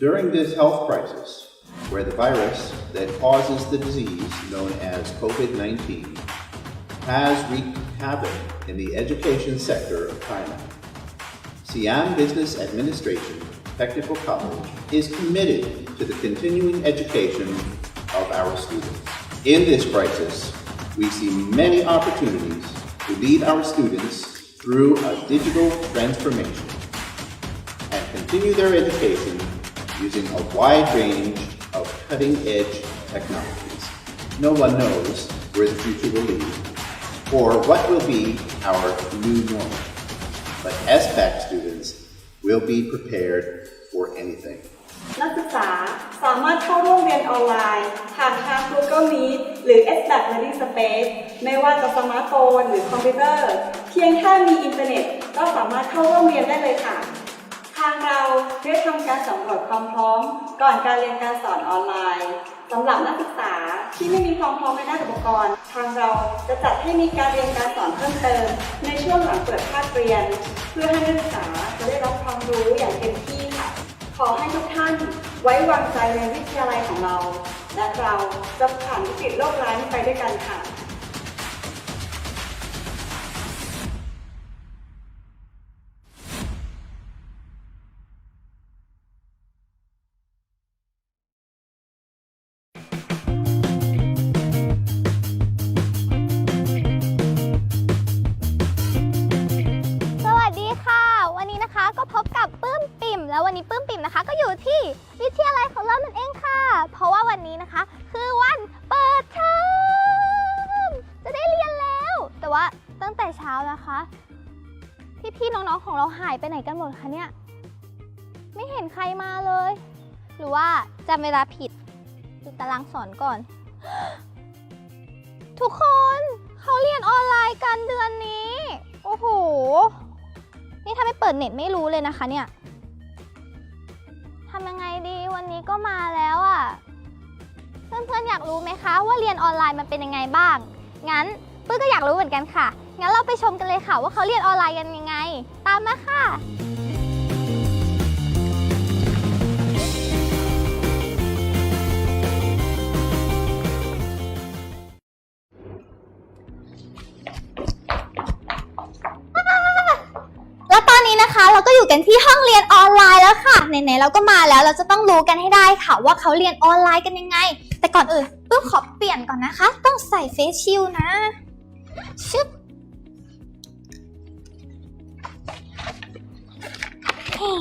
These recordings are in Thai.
During this health crisis, where the virus that causes the disease known as COVID 19 has wreaked havoc in the education sector of China, Siam Business Administration Technical College is committed to the continuing education of our students. In this crisis, we see many opportunities to lead our students through a digital transformation and continue their education using a wide range of cutting edge technologies. No one knows where the future will lead or what will be our new normal. But SBAC students will be prepared for anything. นักศึกษาสามารถเข้าร่วมเรียนออนไลน์ผ่านทาง Google Meet หรือ s b a c Learning Space ไม่ว่าจะสมาร์ทโฟนหรือคอมพิวเตอร์ เพียงแค่มีอินเทอร์เน็ต ก็สามารถเข้าร่วมเรียนได้เลยค่ะ ทางเราได้ทำการสำรวจความพร้อม ก่อนการเรียนการสอนออนไลน์สำหรับนักศึกษาที่ไม่มีความพร้อมในด้านอุปกรณ์ ทางเราจะจัดให้มีการเรียนการสอนเพิ่มเติม ในช่วงหลังเปิดภาคเรียน เพื่อให้นักศึกษาจะได้รับความรู้อย่างเต็มที่ค่ะขอให้ทุกท่านไว้วางใจในวิทยาลัยของเรา และเราจะผ่านวิกฤตโลกร้ายนี้ไปด้วยกันค่ะ วันนี้นะคะ คือวันเปิดเทอมจะได้เรียนแล้ว แต่ว่าตั้งแต่เช้านะคะพี่ๆน้องๆของเราหายไปไหนกันหมดคะเนี่ย ไม่เห็นใครมาเลย หรือว่าจำเวลาผิดดูตารางสอนก่อน ทุกคนเขาเรียนออนไลน์กันเดือนนี้ โอ้โห นี่ถ้าไม่เปิดเน็ตไม่รู้เลยนะคะเนี่ยทำยังไงดีวันนี้ก็มาแล้วอะ่ะ เพื่อนๆอยากรู้ไหมคะว่าเรียนออนไลน์มันเป็นยังไงบ้าง งั้นปื้มก็อยากรู้เหมือนกันค่ะ งั้นเราไปชมกันเลยค่ะว่าเขาเรียนออนไลน์กันยังไง ตามมาค่ะ แล้วตอนนี้นะคะเราก็อยู่กันที่ห้องเรียนออนไลน์แล้วค่ะ ไหนๆเราก็มาแล้วเราจะต้องรู้กันให้ได้ค่ะว่าเขาเรียนออนไลน์กันยังไง แต่ก่อนอื่นปื้มขอเปลี่ยนก่อนนะคะ ต้องใส่เฟซชิลนะ ชึบเฮ้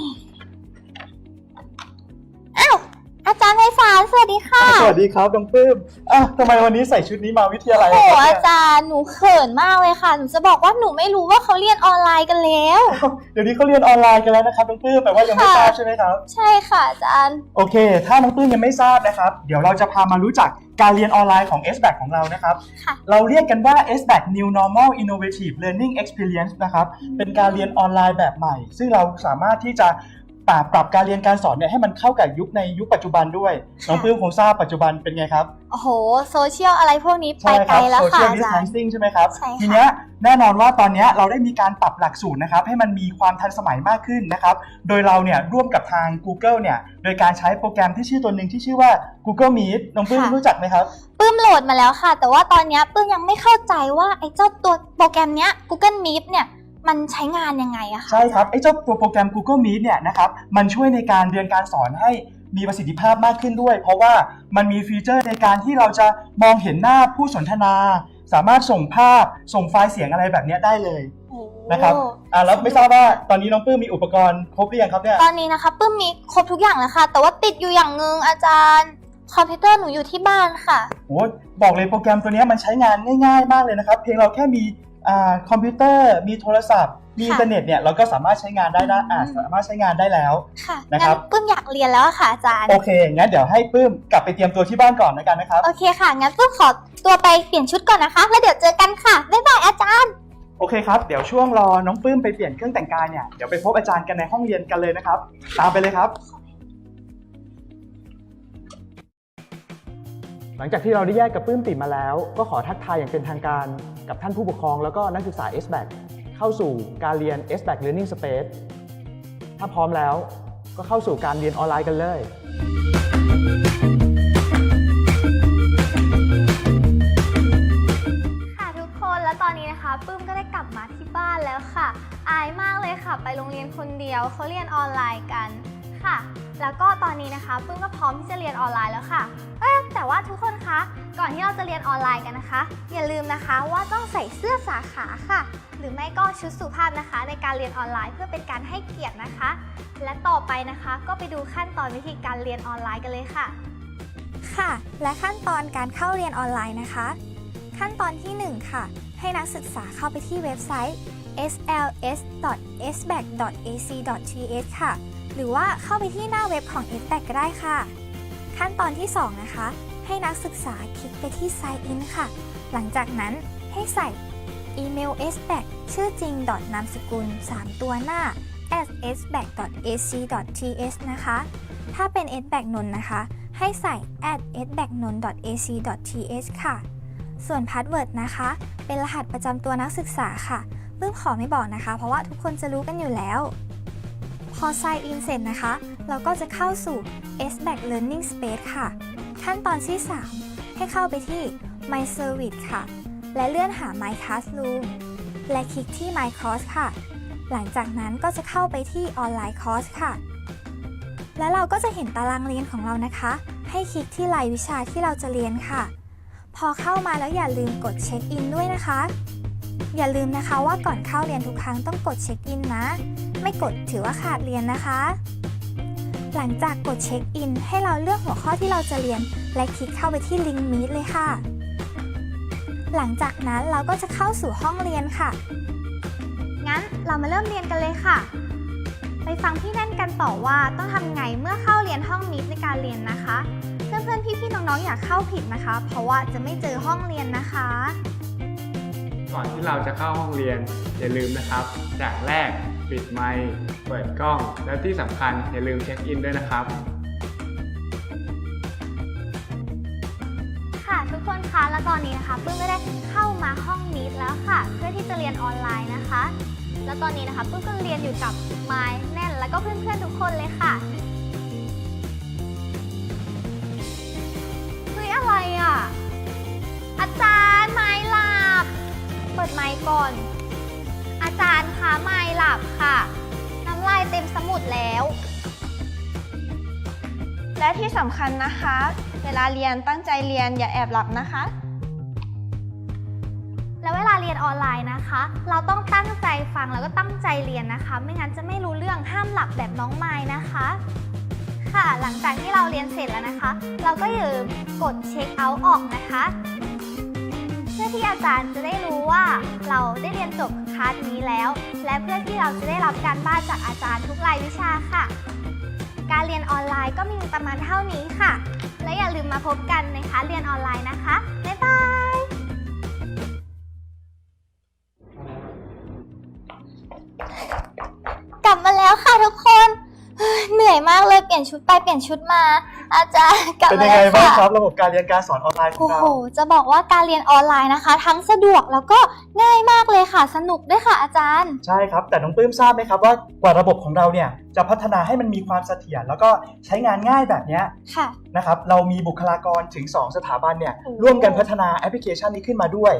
อาจารย์ไพศาลสวัสดีค่ะ สวัสดีครับน้องปื้มอะทำไมวันนี้ใส่ชุดนี้มาวิทยาลัยโอ้ครับอาเนี่ยจารย์หนูเขินมากเลยค่ะ หนูจะบอกว่าหนูไม่รู้ว่าเขาเรียนออนไลน์กันแล้ว เดี๋ยวนี้เขาเรียนออนไลน์กันแล้วนะครับน้องปื้มแปลว่ายังไม่ค่ะทราบใช่ไหมครับ ใช่ค่ะอาจารย์ โอเค ถ้าน้องปื้มยังไม่ทราบนะครับ เดี๋ยวเราจะพามารู้จักการเรียนออนไลน์ของ s b a c ของเรานะครับค่ะเราเรียกกันว่า s b a c New Normal Innovative Learning Experience นะครับ เป็นการเรียนออนไลน์แบบใหม่ ซึ่งเราสามารถที่จะ ปรับปรับการเรียนการสอนเนี่ยให้มันเข้ากับยุคในยุคปัจจุบันด้วยน้องปื้มคงทราบปัจจุบันเป็นไงครับโอ้โหโซเชียลอะไรพวกนี้ไปใช่ไกคลรับแล้วค่ะ social อาจารย์ distancing ใช่ไหมครับใช่ค่ะทีเนี้ยแน่นอนว่าตอนเนี้ยเราได้มีการปรับหลักสูตรนะครับให้มันมีความทันสมัยมากขึ้นนะครับโดยเราเนี่ยร่วมกับทาง Google เนี่ยโดยการใช้โปรแกรมที่ชื่อตัวหนึ่งที่ชื่อว่า Google Meet น้องปื้มรู้จักไหมครับปื้มโหลดมาแล้วค่ะ แต่ว่าตอนเนี้ยปื้มยังไม่เข้าใจว่าไอ้เจ้าตัวโปรแกรมเนี้ย Google Meet เนี่ย มันใช้งานยังไงอะคะใช่ครับไอ้เจ้าตัวโปรแกรม Google Meet เนี่ยนะครับมันช่วยในการเรียนการสอนให้มีประสิทธิภาพมากขึ้นด้วย เพราะว่ามันมีฟีเจอร์ในการที่เราจะมองเห็นหน้าผู้สนทนา สามารถส่งภาพส่งไฟล์เสียงอะไรแบบเนี้ยได้เลยโอ้โหนะครับอ่าแล้วไม่ทราบว่าตอนนี้น้องปื้มมีอุปกรณ์ครบหรือยังครับเนี่ยตอนนี้นะคะปื้มมีครบทุกอย่างแล้วค่ะ แต่ว่าติดอยู่อย่างหนึงอาจารย์คอมพิวเตอร์หนูอยู่ที่บ้านค่ะ โอ้บอกเลยโปรแกรมตัวเนี้ยมันใช้งานง่าย ๆ มากเลยนะครับเพียงเราแค่มีอ่า คอมพิวเตอร์มีโทรศัพท์ มีค่ะอินเทอร์เน็ตเนี่ยเราก็สามารถใช้งานได้นะอ่าอืมสามารถใช้งานได้แล้วค่ะนะคงั้รันบปื้มอยากเรียนแล้วอะค่ะอาจารย์โอเคงั้นเดี๋ยวให้ปื้มกลับไปเตรียมตัวที่บ้านก่อนแล้วกันนะครับโอเคค่ะงั้นปื้มขอตัวไปเปลี่ยนชุดก่อนนะคะ แล้วเดี๋ยวเจอกันค่ะบ๊ายบายอาจารย์โอเคครับ เดี๋ยวช่วงรอน้องปื้มไปเปลี่ยนเครื่องแต่งกายเนี่ย เดี๋ยวไปพบอาจารย์กันในห้องเรียนกันเลยนะครับ ตามไปเลยครับ หลังจากที่เราได้แยกกับปื้มปิ่มมาแล้ว ก็ขอทักทายอย่างเป็นทางการ กับท่านผู้ปกครองแล้วก็นักศึกษา s b a c เข้าสู่การเรียน s b a c Learning Space ถ้าพร้อมแล้วก็เข้าสู่การเรียนออนไลน์กันเลยค่ะทุกคนแล้วตอนนี้นะคะปื้มก็ได้กลับมาที่บ้านแล้วค่ะ อายมากเลยค่ะ ไปโรงเรียนคนเดียวเขาเรียนออนไลน์กัน ค่ะ แล้วก็ตอนนี้นะคะปื้มก็พร้อมที่จะเรียนออนไลน์แล้วค่ะ เอ้ยแต่ว่าทุกคนคะ ก่อนที่เราจะเรียนออนไลน์กันนะคะ อย่าลืมนะคะว่าต้องใส่เสื้อสาขาค่ะ หรือไม่ก็ชุดสุภาพนะคะ ในการเรียนออนไลน์เพื่อเป็นการให้เกียรตินะคะ และต่อไปนะคะก็ไปดูขั้นตอนวิธีการเรียนออนไลน์กันเลยค่ะ ค่ะ และขั้นตอนการเข้าเรียนออนไลน์นะคะ ขั้นตอนที่ 1 ค่ะ ให้นักศึกษาเข้าไปที่เว็บไซต์ sls.sbac.ac.th ค่ะ หรือว่าเข้าไปที่หน้าเว็บของ sbac ก็ได้ค่ะ ขั้นตอนที่ 2 นะคะ ให้นักศึกษาคลิกไปที่ sign in ค่ะ หลังจากนั้นให้ใส่อีเมล sbac ชื่อจริง นามสกุล 3 ตัวหน้า at sbac.ac.th นะคะ ถ้าเป็น sbac นน์นะคะ ให้ใส่ @esbacknon.ac.th ค่ะ ส่วนพาสเวิร์ดนะคะ เป็นรหัสประจำตัวนักศึกษาค่ะเพิ่งขอไม่บอกนะคะ เพราะว่าทุกคนจะรู้กันอยู่แล้ว พอ sign in เสร็จนะคะ เราก็จะเข้าสู่ sback learning space ค่ะ ขั้นตอนที่ 3 ให้เข้าไปที่ my service ค่ะ และเลื่อนหา my classroom และคลิกที่ my course ค่ะ หลังจากนั้นก็จะเข้าไปที่ online course ค่ะ แล้วเราก็จะเห็นตารางเรียนของเรานะคะ ให้คลิกที่รายวิชาที่เราจะเรียนค่ะ พอเข้ามาแล้วอย่าลืมกดเช็คอินด้วยนะคะ อย่าลืมนะคะว่าก่อนเข้าเรียนทุกครั้งต้องกดเช็คอินนะ ไม่กดถือว่าขาดเรียนนะคะ หลังจากกดเช็คอิน ให้เราเลือกหัวข้อที่เราจะเรียน และคลิกเข้าไปที่ลิงก์มีดเลยค่ะ หลังจากนั้นเราก็จะเข้าสู่ห้องเรียนค่ะ งั้นเรามาเริ่มเรียนกันเลยค่ะ ไปฟังพี่แน่นกันต่อว่าต้องทำไงเมื่อเข้าเรียนห้องมิดในการเรียนนะคะ เพื่อนๆพี่ๆน้องๆอย่าเข้าผิดนะคะ เพราะว่าจะไม่เจอห้องเรียนนะคะก่อนที่เราจะเข้าห้องเรียนอย่าลืมนะครับอย่างแรก ปิดไมค์เปิดกล้อง แล้วที่สำคัญอย่าลืมเช็คอินด้วยนะครับ ค่ะทุกคนคะแล้วตอนนี้นะคะปื้มก็ได้เข้ามาห้องมิดแล้วค่ะ เพื่อที่จะเรียนออนไลน์นะคะ แล้วตอนนี้นะคะปื้มก็เรียนอยู่กับไม้แน่น แล้วก็เพื่อนๆทุกคนเลยค่ะเฮ้ยอะไรอะอาจารย์ไม้หลับ เปิดไมค์ก่อน จารย์คะไม้หลับค่ะ น้ำลายเต็มสมุดแล้ว และที่สำคัญนะคะ เวลาเรียนตั้งใจเรียนอย่าแอบหลับนะคะ แล้วเวลาเรียนออนไลน์นะคะ เราต้องตั้งใจฟังแล้วก็ตั้งใจเรียนนะคะ ไม่งั้นจะไม่รู้เรื่องห้ามหลับแบบน้องไม้นะคะ ค่ะ หลังจากที่เราเรียนเสร็จแล้วนะคะ เราก็อย่าลืมกดเช็คเอาท์ออกนะคะ ที่อาจารย์จะได้รู้ว่าเราได้เรียนจบคลาสนี้แล้ว และเพื่อที่เราจะได้รับการบ้านจากอาจารย์ทุกรายวิชาค่ะ การเรียนออนไลน์ก็มีประมาณเท่านี้ค่ะ และอย่าลืมมาพบกันในคลาสเรียนออนไลน์นะคะ บ๊ายบาย ลยเปลี่ยนชุดไปเปลี่ยนชุดมา อาจารย์กลับเป็นมายังแล้ไงวบ้างค่ะครับระบบการเรียนการสอนออนไลน์ของโอ้โหเราจะบอกว่าการเรียนออนไลน์นะคะ ทั้งสะดวกแล้วก็ง่ายมากเลยค่ะ สนุกด้วยค่ะอาจารย์ ใช่ครับ แต่น้องปลื้มทราบไหมครับว่ากว่าระบบของเราเนี่ยจะพัฒนาให้มันมีความเสถียรแล้วก็ใช้งานง่ายแบบเนี้ยค่ะ นะครับเรามีบุคลากรถึง 2 สถาบันเนี่ยโอ้ ร่วมกันพัฒนาแอปพลิเคชันนี้ขึ้นมาด้วย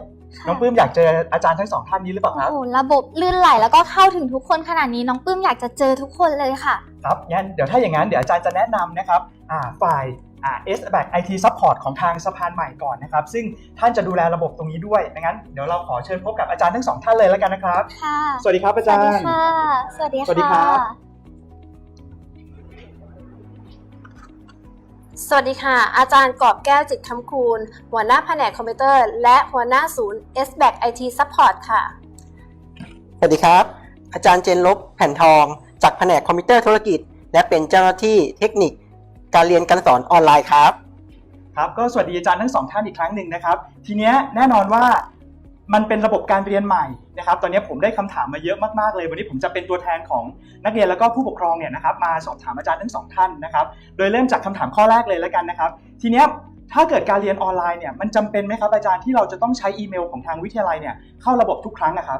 น้องปลื้มอยากเจออาจารย์ทั้งสองท่านนี้หรือเปล่าคโอ้รับโหระบบลื่นไหลแล้วก็เข้าถึงทุกคนขนาดนี้น้องปื้มอยากจะเจอทุกคนเลยค่ะ ครับงั้นเดี๋ยวถ้าอย่างนั้นเดี๋ยวอาจารย์จะแนะนำนะครับอ่าฝ่ายอ่า S b a c IT Support ของทางสะพานใหม่ก่อนนะครับ ซึ่งท่านจะดูแลระบบตรงนี้ด้วยดังนั้นเดี๋ยวเราขอเชิญพบกับอาจารย์ทั้งสองท่านเลยแล้วกันนะครับ ค่ะ สวัสดีครับอาสจาวัสรดีย์ค่ะ สวัสดีสวัสดีครัค่ะ สวัสดีค่ะ อาจารย์กอบแก้วจิตคำคูณ หัวหน้าแผนกคอมพิวเตอร์ และหัวหน้าศูนย์ s b a c IT Support ค่ะ สวัสดีครับ อาจารย์เจนลบแผ่นทอง จากแผนกคอมพิวเตอร์ธุรกิจ และเป็นเจ้าหน้าที่เทคนิค การเรียนการสอนออนไลน์ครับ ครับก็สวัสดีอาจารย์ทั้งสองท่านอีกครั้งหนึ่งนะครับ ทีเนี้ยแน่นอนว่ามันเป็นระบบการเรียนใหม่ นะครับตอนนี้ผมได้คำถามมาเยอะมากๆเลย วันนี้ผมจะเป็นตัวแทนของนักเรียนแล้วก็ผู้ปกครองเนี่ยนะครับมาสอบถามอาจารย์ทั้งสองท่านนะครับโดยเริ่มจากคำถามข้อแรกเลยแล้วกันนะครับ ทีเนี้ยถ้าเกิดการเรียนออนไลน์เนี่ยมันจำเป็นไหมครับอาจารย์ที่เราจะต้องใช้อีเมลของทางวิทยาลัยเนี่ยเข้าระบบทุกครั้งนะครับ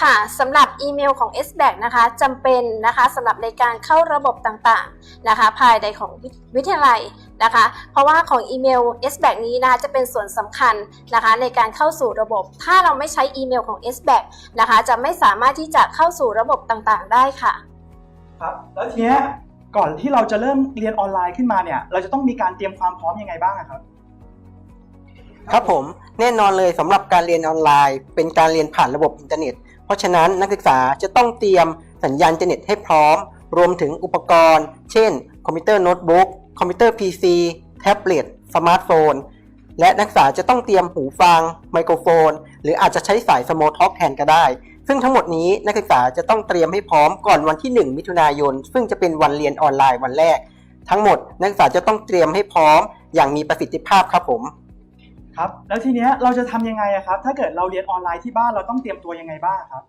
ค่ะสำหรับอีเมลของ s b a c นะคะจำเป็นนะคะสำหรับในการเข้าระบบต่างๆนะคะ ภายในของวิทยาลัย นะคะ เพราะว่าของอีเมล s b a c นี้นะคะจะเป็นส่วนสำคัญนะคะในการเข้าสู่ระบบ ถ้าเราไม่ใช้อีเมลของ s b a c นะคะจะไม่สามารถที่จะเข้าสู่ระบบต่างๆ ได้ค่ะ ครับแล้วทีเนี้ยก่อนที่เราจะเริ่มเรียนออนไลน์ขึ้นมาเนี่ย เราจะต้องมีการเตรียมความพร้อมยังไงบ้างอะครับ ครับผมแน่นอนเลยสำหรับการเรียนออนไลน์ เป็นการเรียนผ่านระบบอินเทอร์เน็ต เพราะฉะนั้นนักศึกษาจะต้องเตรียมสัญญาณอินเทอร์เน็ตให้พร้อม รวมถึงอุปกรณ์ เช่น คอมพิวเตอร์โน้ตบุ๊ก คอมพิวเตอร์ PC แท็บเล็ตสมาร์ทโฟน และนักศึกษาจะต้องเตรียมหูฟัง ไมโครโฟน หรืออาจจะใช้สายสโมท็อกแทนก็ได้ ซึ่งทั้งหมดนี้นักศึกษาจะต้องเตรียมให้พร้อมก่อนวันที่ 1 มิถุนายน ซึ่งจะเป็นวันเรียนออนไลน์วันแรก ทั้งหมดนักศึกษาจะต้องเตรียมให้พร้อม อย่างมีประสิทธิภาพครับผมครับแล้วทีเนี้ยเราจะทำยังไงอะครับ ถ้าเกิดเราเรียนออนไลน์ที่บ้านเราต้องเตรียมตัวยังไงบ้างครับ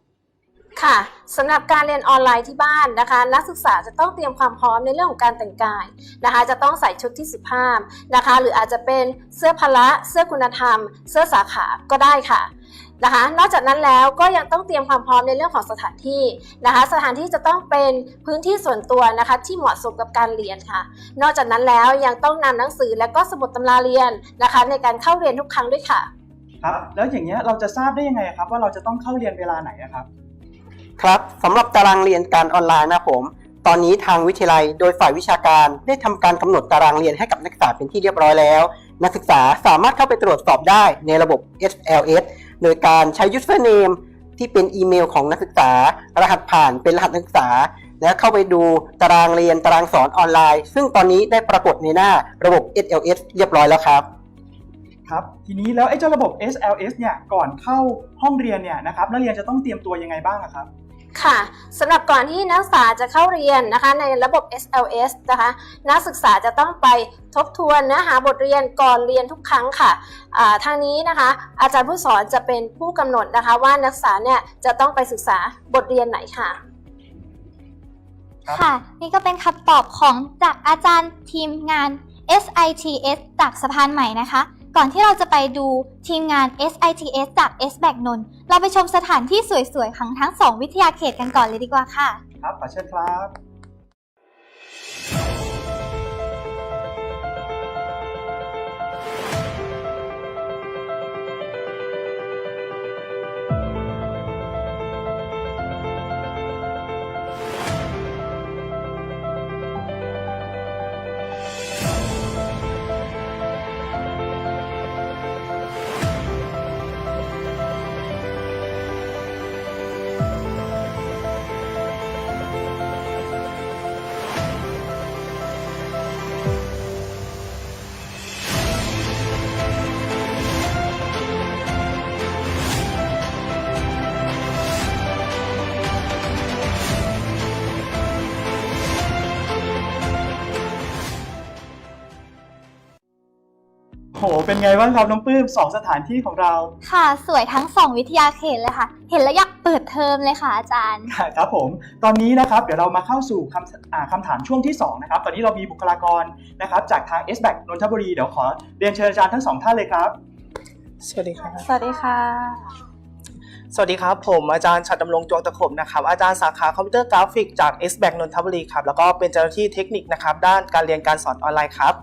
ค่ะสำหรับการเรียนออนไลน์ที่บ้านนะคะ นักศึกษาจะต้องเตรียมความพร้อมในเรื่องของการแต่งกายนะคะ จะต้องใส่ชุดที่สุภาพนะคะ หรืออาจจะเป็นเสื้อพละเสื้อคุณธรรม เสื้อสาขาก็ได้ค่ะนะคะ นอกจากนั้นแล้วก็ยังต้องเตรียมความพร้อมในเรื่องของสถานที่นะคะ สถานที่จะต้องเป็นพื้นที่ส่วนตัวนะคะที่เหมาะสมกับการเรียนค่ะ นอกจากนั้นแล้วยังต้องนำหนังสือและก็สมุดตำราเรียนนะคะ ในการเข้าเรียนทุกครั้งด้วยค่ะครับแล้วอย่างเงี้ยเราจะทราบได้ยังไงครับว่าเราจะต้องเข้าเรียนเวลาไหนครับ ครับสำหรับตารางเรียนการออนไลน์นะผม ตอนนี้ทางวิทยาลัยโดยฝ่ายวิชาการได้ทำการกำหนดตารางเรียนให้กับนักศึกษาเป็นที่เรียบร้อยแล้ว นักศึกษาสามารถเข้าไปตรวจสอบได้ในระบบ SLS โดยการใช้ username ที่เป็นอีเมลของนักศึกษา รหัสผ่านเป็นรหัสนักศึกษา และเข้าไปดูตารางเรียนตารางสอนออนไลน์ ซึ่งตอนนี้ได้ปรากฏในหน้าระบบ SLS เรียบร้อยแล้วครับครับทีนี้แล้วไอ้เจ้าระบบ SLS เนี่ยก่อนเข้าห้องเรียนเนี่ยนะครับนักเรียนจะต้องเตรียมตัวยังไงบ้างครับ ค่ะสำหรับก่อนที่นักศึกษาจะเข้าเรียนนะคะในระบบ SLS นะคะนักศึกษาจะต้องไปทบทวนเนื้อหาบทเรียนก่อนเรียนทุกครั้งค่ะอ่าทางนี้นะคะอาจารย์ผู้สอนจะเป็นผู้กำหนดนะคะว่านักศึกษาเนี่ยจะต้องไปศึกษาบทเรียนไหนค่ะครับค่ะ นี่ก็เป็นคำตอบของจากอาจารย์ทีมงาน SITS จากสะพานใหม่นะคะ ก่อนที่เราจะไปดูทีมงาน SITS จาก s b a c นนท์เราไปชมสถานที่สวยๆของทั้ง2วิทยาเขตกันก่อนเลยดีกว่าค่ะ ครับขอเชิญครับ หเป็นไงบ้างครับน้องปื้มสองสถานที่ของเรา ค่ะสวยทั้ง2วิทยาเขตเลยค่ะ เห็นแล้วอยากเปิดเทอมเลยค่ะอาจารย์ครับผมตอนนี้นะครับเดี๋ยวเรามาเข้าสู่คำอ่าคำถามช่วงที่2นะครับตอนนี้เรามีบุคลากรนะครับจากทาง s b a c นนทบุรีเดี๋ยวขอเรียนเชิญอาจารย์ทั้งสองท่านเลยครับ สวัสดีครับ สวัสดีค่ะ สวัสดีครับ ผมอาจารย์ชัดดำรงจวงตะขบนะครับ อาจารย์สาขาคอมพิวเตอร์กราฟิกจาก s b a c นนทบุรีครับแล้วก็เป็นเจ้าหน้าที่เทคนิคนะครับด้านการเรียนการสอนออนไลน์ครับ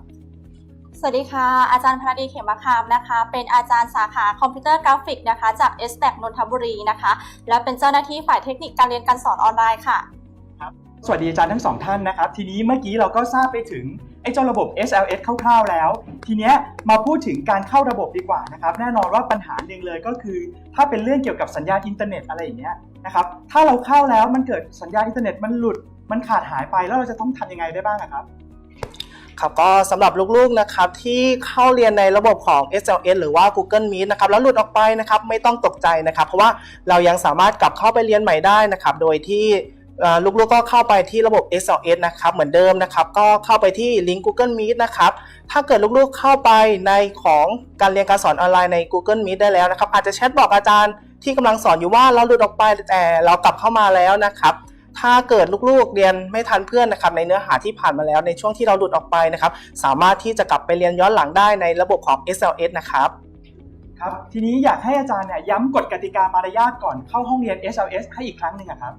สวัสดีค่ะ อาจารย์พนดีเขมคามนะคะ เป็นอาจารย์สาขาคอมพิวเตอร์กราฟิกนะคะ จาก s b a c นนทบุรีนะคะ และเป็นเจ้าหน้าที่ฝ่ายเทคนิคการเรียนการสอนออนไลน์ค่ะสวัสดีอาจารย์ทั้งสองท่านนะครับ ทีนี้เมื่อกี้เราก็ทราบไปถึงไอ้เจ้าระบบ SLS คร่าวๆแล้ว ทีเนี้ยมาพูดถึงการเข้าระบบดีกว่านะครับ แน่นอนว่าปัญหาหนึ่งเลยก็คือ ถ้าเป็นเรื่องเกี่ยวกับสัญญาณอินเทอร์เน็ตอะไรอย่างเงี้ยนะครับ ถ้าเราเข้าแล้วมันเกิดสัญญาณอินเทอร์เน็ตมันหลุด มันขาดหายไปแล้วเราจะต้องทำยังไงได้บ้างครับ ครับก็สำหรับลูกๆนะครับที่เข้าเรียนในระบบของ SLS หรือว่า Google Meet นะครับแล้วหลุดออกไปนะครับไม่ต้องตกใจนะครับ เพราะว่าเรายังสามารถกลับเข้าไปเรียนใหม่ได้นะครับ โดยที่ลูกๆก็เข้าไปที่ระบบ SLS นะครับเหมือนเดิมนะครับ ก็เข้าไปที่ลิงก์ Google Meet นะครับ ถ้าเกิดลูกๆเข้าไปในของการเรียนการสอนออนไลน์ใน Google Meet ได้แล้วนะครับ อาจจะแชทบอกอาจารย์ที่กำลังสอนอยู่ว่าเราหลุดออกไปแต่เรากลับเข้ามาแล้วนะครับ ถ้าเกิดลูกๆเรียนไม่ทันเพื่อนนะครับในเนื้อหาที่ผ่านมาแล้วในช่วงที่เราหลุดออกไปนะครับสามารถที่จะกลับไปเรียนย้อนหลังได้ในระบบของ SLS นะครับครับทีนี้อยากให้อาจารย์เนี่ยย้ำกฎกติกามารยาทก่อนเข้าห้องเรียน SLS ให้อีกครั้งหนึ่งครับ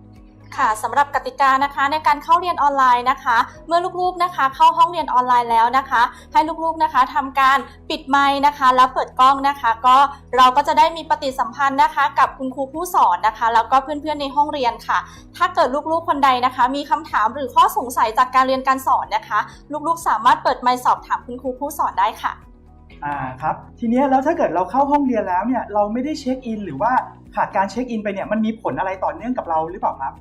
ค่ะสำหรับกติกานะคะในการเข้าเรียนออนไลน์นะคะ เมื่อลูกๆนะคะ เข้าห้องเรียนออนไลน์แล้วนะคะ ให้ลูกๆนะคะทำการปิดไมค์นะคะ แล้วเปิดกล้องนะคะ ก็เราก็จะได้มีปฏิสัมพันธ์นะคะ กับคุณครูผู้สอนนะคะ แล้วก็เพื่อนๆในห้องเรียนค่ะ ถ้าเกิดลูกๆคนใดนะคะ มีคำถามหรือข้อสงสัยจากการเรียนการสอนนะคะ ลูกๆ สามารถเปิดไมค์สอบถามคุณครูผู้สอนได้ค่ะอ่าครับทีนี้แล้วถ้าเกิดเราเข้าห้องเรียนแล้วเนี่ยเราไม่ได้เช็คอินหรือว่าขาดการเช็คอินไปเนี่ยมันมีผลอะไรต่อเนื่องกับเราหรือเปล่าครับ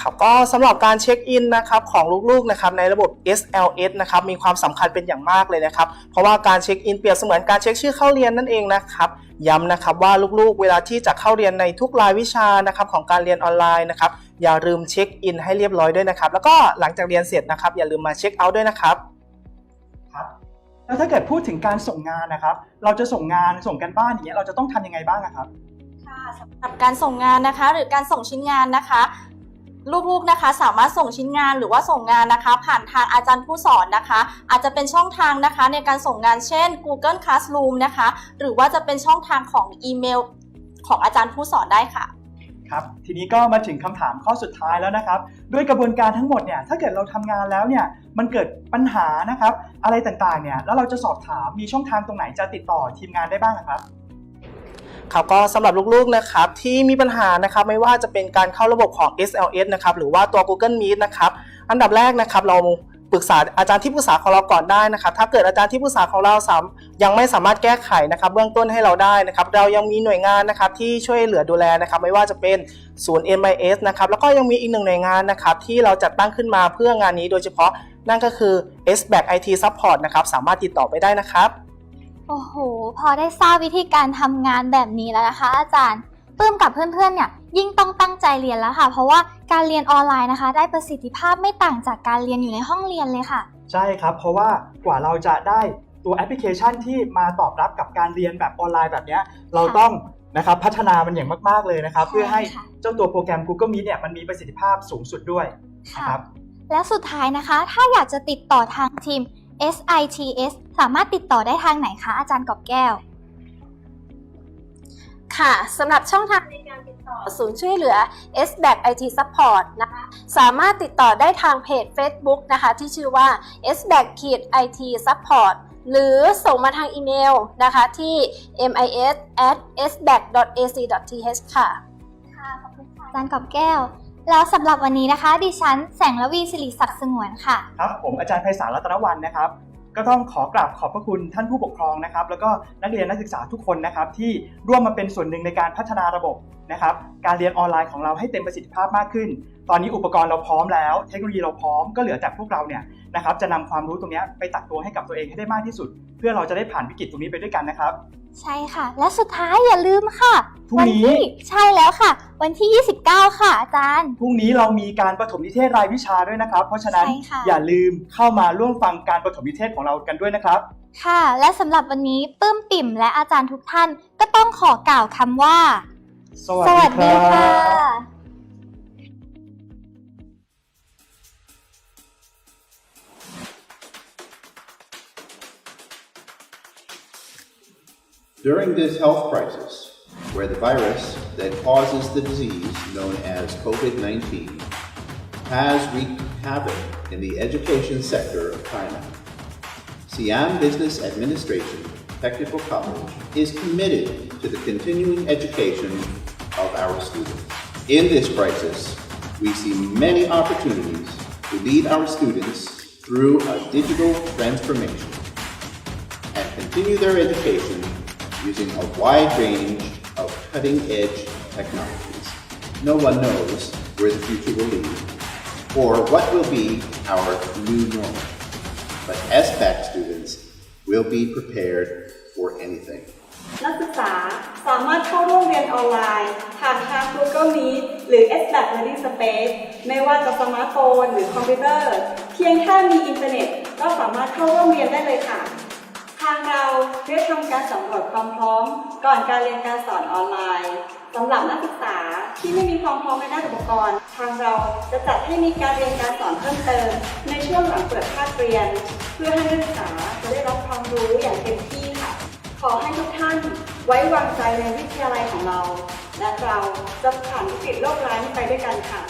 ครับก็สำหรับการเช็คอินนะครับของลูกๆนะครับในระบบ SLS นะครับมีความสำคัญเป็นอย่างมากเลยนะครับเพราะว่าการเช็คอินเปรียบเสมือนการเช็คชื่อเข้าเรียนนั่นเองนะครับย้ำนะครับว่าลูกๆ เวลาที่จะเข้าเรียนในทุกรายวิชานะครับของการเรียนออนไลน์นะครับอย่าลืมเช็คอินให้เรียบร้อยด้วยนะครับแล้วก็หลังจากเรียนเสร็จนะครับอย่าลืมมาเช็คเอาท์ด้วยนะครับครับแล้วถ้าเกิดพูดถึงการส่งงานนะครับ เราจะส่งงานส่งกันบ้านอย่างเงี้ยเราจะต้องทำยังไงบ้างอะครับค่ะสำหรับการส่งงานนะคะ หรือการส่งชิ้นงานนะคะ ลูกๆนะคะ สามารถส่งชิ้นงานหรือว่าส่งงานนะคะ ผ่านทางอาจารย์ผู้สอนนะคะ อาจจะเป็นช่องทางนะคะ ในการส่งงานเช่น Google Classroom นะคะ หรือว่าจะเป็นช่องทางของอีเมล ของอาจารย์ผู้สอนได้ค่ะครับทีนี้ก็มาถึงคำถามข้อสุดท้ายแล้วนะครับ ด้วยกระบวนการทั้งหมดเนี่ยถ้าเกิดเราทำงานแล้วเนี่ยมันเกิดปัญหานะครับ อะไรต่างๆเนี่ยแล้วเราจะสอบถามมีช่องทางตรงไหนจะติดต่อทีมงานได้บ้างครับ ครับก็สำหรับลูกๆนะครับที่มีปัญหานะครับไม่ว่าจะเป็นการเข้าระบบของ SLS นะครับหรือว่าตัว Google Meet นะครับอันดับแรกนะครับเราปรึกษาอาจารย์ที่ปรึกษาของเราก่อนได้นะครับถ้าเกิดอาจารย์ที่ปรึกษาของเราสามยังไม่สามารถแก้ไขนะครับ เบื้องต้นให้เราได้นะครับ เรายังมีหน่วยงานนะครับที่ช่วยเหลือดูแลนะครับ ไม่ว่าจะเป็นศูนย์ MIS นะครับแล้วก็ยังมีอีกหนึ่งหน่วยงานนะครับที่เราจัดตั้งขึ้นมาเพื่องานนี้โดยเฉพาะนั่นก็คือ s b a c IT Support นะครับสามารถติดต่อไปได้นะครับ โอ้โห พอได้ทราบวิธีการทำงานแบบนี้แล้วนะคะ อาจารย์ปื้มกับเพื่อนๆเนี่ยยิ่งต้องตั้งใจเรียนแล้วค่ะ เพราะว่าการเรียนออนไลน์นะคะ ได้ประสิทธิภาพไม่ต่างจากการเรียนอยู่ในห้องเรียนเลยค่ะ ใช่ครับ เพราะว่ากว่าเราจะได้ตัวแอปพลิเคชันที่มาตอบรับกับการเรียนแบบออนไลน์แบบเนี้ยเราต้องนะครับพัฒนามันอย่างมาก ๆ เลยนะครับใช่เพื่อให้ค่ะเจ้าตัวโปรแกรม Google Meet เนี่ยมันมีประสิทธิภาพสูงสุดด้วยนะครับแล้วสุดท้ายนะคะ ถ้าอยากจะติดต่อทางทีม SITS สามารถติดต่อได้ทางไหนคะอาจารย์กอบแก้ว ค่ะสำหรับช่องทางในการติดต่อศูนย์ช่วยเหลือ s b a c IT Support นะคะสามารถติดต่อได้ทางเพจ Facebook นะคะที่ชื่อว่า s b a c IT Support หรือส่งมาทางอีเมลนะคะที่ mis at sbac ac th ค่ะค่ะขอบคุณค่ะอาจารย์กอบแก้ว แล้วสำหรับวันนี้นะคะ ดิฉันแสงละวีสิริศักดิ์สงวนค่ะ ครับผมอาจารย์ไพศาลรัตนวันนะครับ ก็ต้องขอกราบขอบพระคุณท่านผู้ปกครองนะครับ แล้วก็นักเรียนนักศึกษาทุกคนนะครับ ที่ร่วมมาเป็นส่วนหนึ่งในการพัฒนาระบบนะครับ การเรียนออนไลน์ของเราให้เต็มประสิทธิภาพมากขึ้น ตอนนี้อุปกรณ์เราพร้อมแล้ว เทคโนโลยีเราพร้อมก็เหลือแต่พวกเราเนี่ยนะครับจะนำความรู้ตรงเนี้ยไปตักตัวให้กับตัวเองให้ได้มากที่สุด เพื่อเราจะได้ผ่านวิกฤตตรงนี้ไปด้วยกันนะครับ ใช่ค่ะ และสุดท้ายอย่าลืมค่ะพรุ่งวันี้ที่ใช่แล้วค่ะ วันที่ 29 ค่ะอาจารย์พรุ่งนี้เรามีการประถมนิเทศรายวิชาด้วยนะครับ เพราะฉะนั้นใช่ค่ะอย่าลืมเข้ามาร่วมฟังการประถมนิเทศของเรากันด้วยนะครับ ค่ะ และสำหรับวันนี้ปื้มปิ่มและอาจารย์ทุกท่าน ก็ต้องขอกล่าวคำว่า สวัสดีครั During this health crisis, where the virus that causes the disease known as COVID 19 has wreaked havoc in the education sector of China, Siam Business Administration Technical College is committed to the continuing education of our students. In this crisis, we see many opportunities to lead our students through a digital transformation and continue their education using a wide range of cutting edge technologies. No one knows where the future will lead or what will be our new normal. But SBAC students will be prepared for anything. นักศึกษาสามารถเข้าร่วมเรียนออนไลน์ผ่านทาง Google Meet หรือ s b a c Learning Space ไม่ว่าจะสมาร์ทโฟนหรือคอมพิวเตอร์ เพียงแค่มีอินเทอร์เน็ต ก็สามารถเข้าร่วมเรียนได้เลยค่ะ ท างเราได้ทำการสำรวจความพร้อม ก่อนการเรียนการสอนออนไลน์สำหรับนักศึกษาที่ไม่มีความพร้อมในด้านอุปกรณ์ ทางเราจะจัดให้มีการเรียนการสอนเพิ่มเติม ในช่วงหลังเปิดภาคเรียน เพื่อให้นักศึกษาจะได้รับความรู้อย่างเต็มที่ค่ะ ขอให้ทุกท่านไว้วางใจในวิทยาลัยของเรา และเราจะผ่านวิกฤตโรคร้ายนี้ไปด้วยกันค่ะ